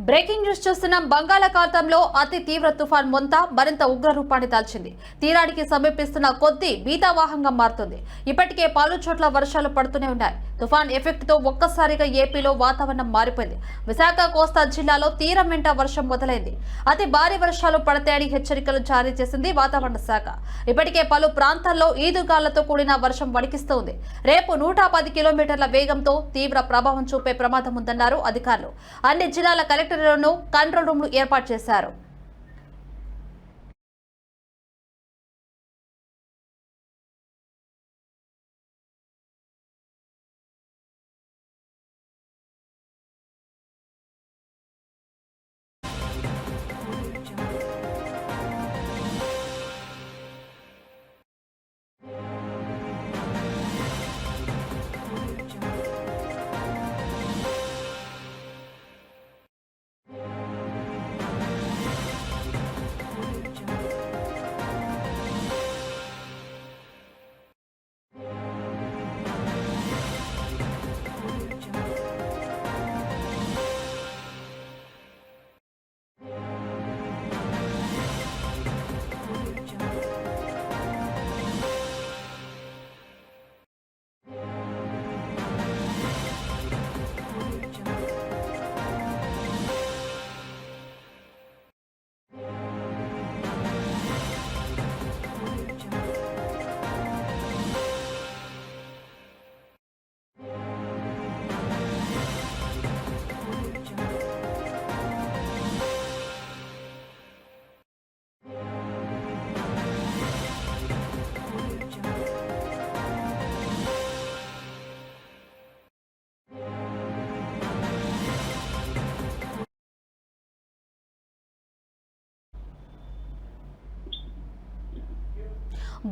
Breaking news చూస్తున్నాం బంగాళాఖాతంలో అతి తీవ్ర తుఫాన్ మొంత మరింత ఉగ్ర రూపాన్ని దాల్చింది. తీరానికి సమీపిస్తున్న కొద్దీ బీతావాహంగా మారుతుంది. ఇప్పటికే పలు చోట్ల వర్షాలు పడుతూనే ఉన్నాయి. తుఫాన్ ఎఫెక్ట్తో ఒక్కసారిగా ఏపీలో వాతావరణం మారిపోయింది. విశాఖ కోస్తా జిల్లాలో తీరం వెంట వర్షం మొదలైంది. అతి భారీ వర్షాలు పడతాయని హెచ్చరికలు జారీ చేసింది వాతావరణ శాఖ. ఇప్పటికే పలు ప్రాంతాల్లో ఈదుగాళ్ళతో కూడిన వర్షం వణికిస్తోంది. రేపు నూట పది కిలోమీటర్ల వేగంతో తీవ్ర ప్రభావం చూపే ప్రమాదం ఉందన్నారు అధికారులు. అన్ని జిల్లాల కలెక్టర్లను కంట్రోల్ రూమ్లు ఏర్పాటు చేశారు.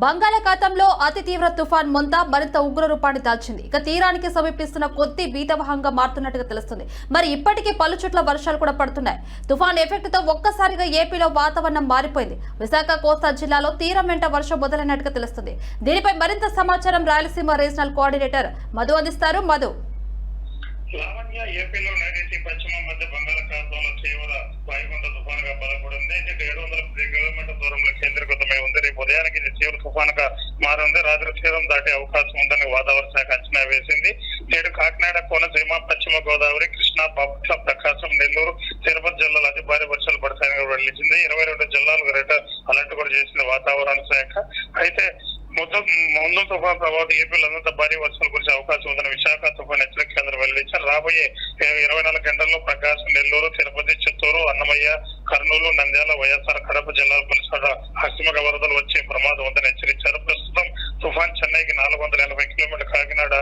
బంగాళాఖాతంలో అతి తీవ్ర తుఫాన్ మొంతా మరింత ఉగ్ర రూపాన్ని దాల్చింది. ఇక తీరానికి సమీపిస్తున్న కొద్ది భీతవహంగా మారుతున్నట్టుగా తెలుస్తుంది. మరి ఇప్పటికే పలు చోట్ల వర్షాలు కూడా పడుతున్నాయి. తుఫాన్ ఎఫెక్ట్తో ఒక్కసారిగా ఏపీలో వాతావరణం మారిపోయింది. విశాఖ కోస్తా జిల్లాలో తీరం వెంట వర్షం మొదలైనట్టుగా తెలుస్తుంది. దీనిపై మరింత సమాచారం రాయలసీమ రీజనల్ కోఆర్డినేటర్ మధు అందిస్తారు. మధు. లావణ్య ఏపీలో నైరుతి పశ్చిమ మధ్య బంగాళాఖాతంలో తీవ్ర వాయుగుండ తుఫానుగా బలపడింది. ఇది ఏడు వందల పది కిలోమీటర్ల దూరంలో కేంద్రీకృతమై ఉంది. రేపు ఉదయానికి ఇది తీవ్ర తుఫానుగా మారింది. రాత్రి తీరం దాటే అవకాశం ఉందని వాతావరణ శాఖ అంచనా వేసింది. నేడు కాకినాడ కోనసీమ పశ్చిమ గోదావరి కృష్ణా బాపట్ల ప్రకాశం నెల్లూరు తిరుపతి జిల్లాలో అతి భారీ వర్షాలు పడతాయని వెల్లడించింది. ఇరవై రెండు జిల్లాలకు రేట అలర్ట్ కూడా చేసింది వాతావరణ శాఖ. అయితే మొత్తం ముందు తుఫాన్ తర్వాత ఏపీలో అంతా భారీ వర్షాలు కురిసే అవకాశం ఉందని విశాఖ తుఫాన్ హెచ్చరిక కేంద్రం వెల్లడించారు రాబోయే ఇరవై నాలుగు గంటల్లో ప్రకాశం నెల్లూరు తిరుపతి చిత్తూరు అన్నమయ్య కర్నూలు నంద్యాల వైఎస్ఆర్ కడప జిల్లాలు పలుసాడ చోట్ల వరదలు వచ్చే ప్రమాదం ఉందని హెచ్చరించారు. ప్రస్తుతం తుఫాన్ చెన్నైకి నాలుగు వందల ఎనభై కిలోమీటర్ కాకినాడ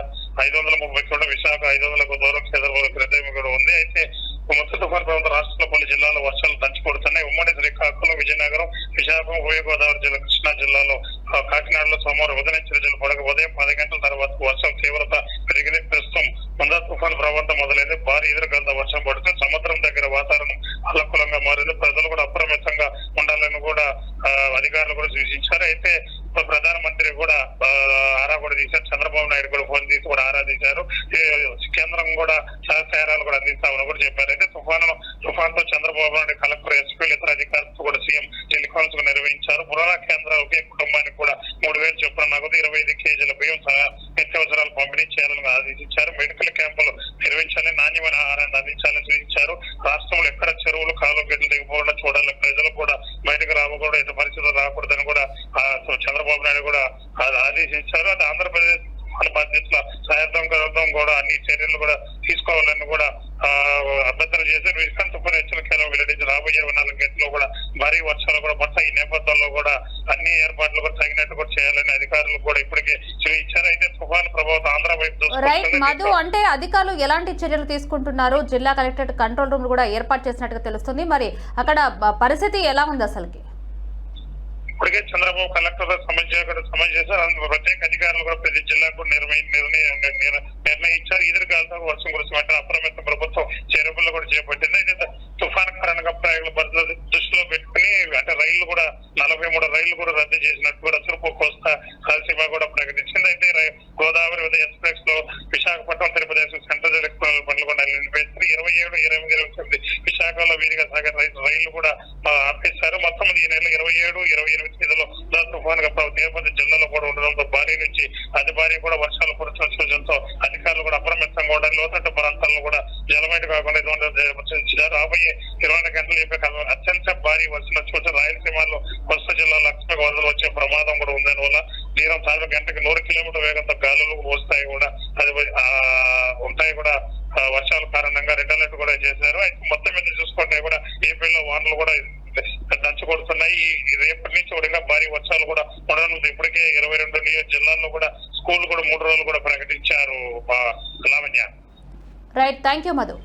ఐదు వందల ముప్పై కిలోమీటర్ విశాఖ ఐదు వందలకు దూరం హైదరాబాద్ హృదయం కూడా ఉంది. అయితే మొత్తం తుఫాన్ ప్రభావం రాష్ట్రంలో పలు జిల్లాలో వర్షాలు దంచుకొడుతున్నాయి. ఉమ్మడి శ్రీకాకుళం విజయనగరం విశాఖ ఉభయ గోదావరి జిల్లా కృష్ణా జిల్లాలో ఆ, కాకినాడలో సోమవారం ఉదయం చిరుజలు పడక ఉదయం పది గంటల తర్వాత వర్షం తీవ్రత పెరిగింది ప్రస్తుతం ముందా తుఫాన్ ప్రభావం మొదలైంది భారీ ఎదురుగాలతో వర్షం పడుతుంది సముద్రం దగ్గర వాతావరణం అప్రమత్తంగా మారింది ప్రజలు కూడా అప్రమత్తంగా ఉండాలని కూడా అధికారులు కూడా సూచించారు. అయితే ప్రధానమంత్రి కూడా ఆరా కూడా తీశారు. చంద్రబాబు నాయుడు కూడా ఫోన్ తీసి కూడా ఆరా తీశారు. కేంద్రం కూడా సహకారాలు కూడా అందిస్తామని కూడా చెప్పారు. అయితే తుఫాను తుఫాన్తో చంద్రబాబు నాయుడు కలెక్టర్ ఎస్పీలు ఇతర అధికారులతో కూడా సీఎం టెలికాన్స్ నిర్వహించారు. పురాణ కేంద్రాలు కూడా అభ్యర్థన చేశారు. విశాఖ తుఫాను హెచ్చరికలు వెల్లడించి రాబోయే నాలుగు గంటల్లో కూడా భారీ వర్షాలు కూడా పడతాయి. ఈ నేపథ్యంలో కూడా అన్ని ఏర్పాట్లు కూడా తగినట్టు కూడా చేయాలని అధికారులు కూడా ఇప్పటికే ఇచ్చారు. అయితే తుఫాను ప్రభావం ఆంధ్ర వైపు రైట్. మధు అంటే అధికారులు ఎలాంటి చర్యలు తీసుకుంటున్నారు? జిల్లా కలెక్టరేట్ కంట్రోల్ రూమ్ కూడా ఏర్పాటు చేసినట్టుగా తెలుస్తుంది. మరి అక్కడ పరిస్థితి ఎలా ఉంది అసలుకి? ఇప్పటికే చంద్రబాబు కలెక్టర్ సమస్య సమస్య చేశారు. అందుకు ప్రత్యేక అధికారులు కూడా ప్రతి జిల్లాకు నిర్ణయి నిర్ణయం ఎక్స్ప్రెస్లో విశాఖపట్నం తిరుపతి సెంట్రల్ జైల్ పనులు బండ్లకొండ ఇరవై ఏడు ఇరవై ఎనిమిది విశాఖలో వీరిగా సాగర్ రైళ్ళు కూడా ఆపేశారు. మొత్తం ఈ నెల ఇరవై ఏడు ఇరవై ఎనిమిది తేదీలో తుఫాన్గా జిల్లాలో కూడా ఉండడంతో భారీ నుంచి అతి భారీ కూడా వర్షం గంటకి నూరు కిలోమీటర్ వేగంతో గాలులు మోస్తాయి కూడా. అది ఉంటాయి కూడా. వర్షాల కారణంగా రెడ్ అలర్ట్ కూడా చేశారు. అయితే మొత్తం మీద చూసుకుంటే కూడా ఏపీలో వానలు కూడా దంచు కొడుతున్నాయి రేపటి నుంచి కూడా భారీ వర్షాలు కూడా ఉండడం ఇప్పటికే ఇరవై రెండు నియోజక జిల్లాల్లో కూడా స్కూల్ కూడా మూడు రోజులు కూడా ప్రకటించారు Lavanya. Right thank you Madhu